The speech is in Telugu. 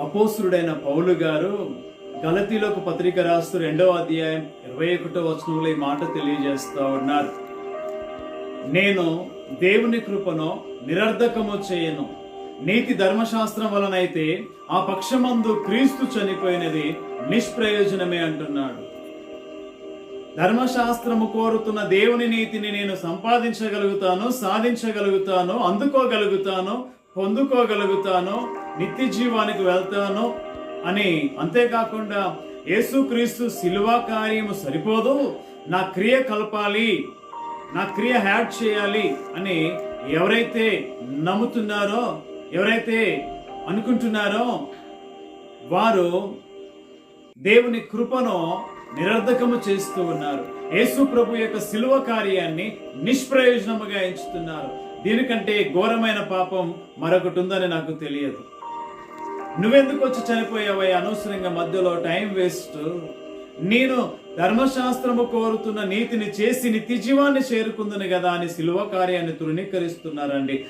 అపోసురుడైన పౌలు గారు గలతీలోకి పత్రిక రాస్తూ రెండవ అధ్యాయం ఇరవై ఒకటో వచనంలో ఈ మాట తెలియజేస్తూ ఉన్నారు. నేను దేవుని కృపను నిరర్ధకము చేయను. నీతి ధర్మశాస్త్రం వలనైతే ఆ పక్షమందు క్రీస్తు చనిపోయినది నిష్ప్రయోజనమే అంటున్నాడు. ధర్మశాస్త్రము కోరుతున్న దేవుని నీతిని నేను సంపాదించగలుగుతాను సాధించగలుగుతాను అందుకోగలుగుతాను పొందుకోగలుగుతాను నిత్య జీవానికి వెళ్తాను అని అంతేకాకుండా యేసుక్రీస్తు శిలువ కార్యము సరిపోదు. నా క్రియ కలపాలి. నా క్రియ హ్యాడ్ చేయాలి అని ఎవరైతే నమ్ముతున్నారో ఎవరైతే అనుకుంటున్నారో వారు దేవుని కృపను నిరర్ధకము చేస్తూ ఉన్నారు. యేసు ప్రభు యొక్క శిలువ కార్యాన్ని నిష్ప్రయోజనముగా ఎంచుతున్నారు. దీనికంటే ఘోరమైన పాపం మరొకటి ఉందని నాకు తెలియదు. నువ్వెందుకు వచ్చి చనిపోయావయ్యా అనవసరంగా మధ్యలో టైం వేస్ట్. నేను ధర్మశాస్త్రము కోరుతున్న నీతిని చేసి నిత్య జీవాన్ని చేరుకుందని కదా అని శిలువ కార్యాన్ని తృణీకరిస్తున్నారండి.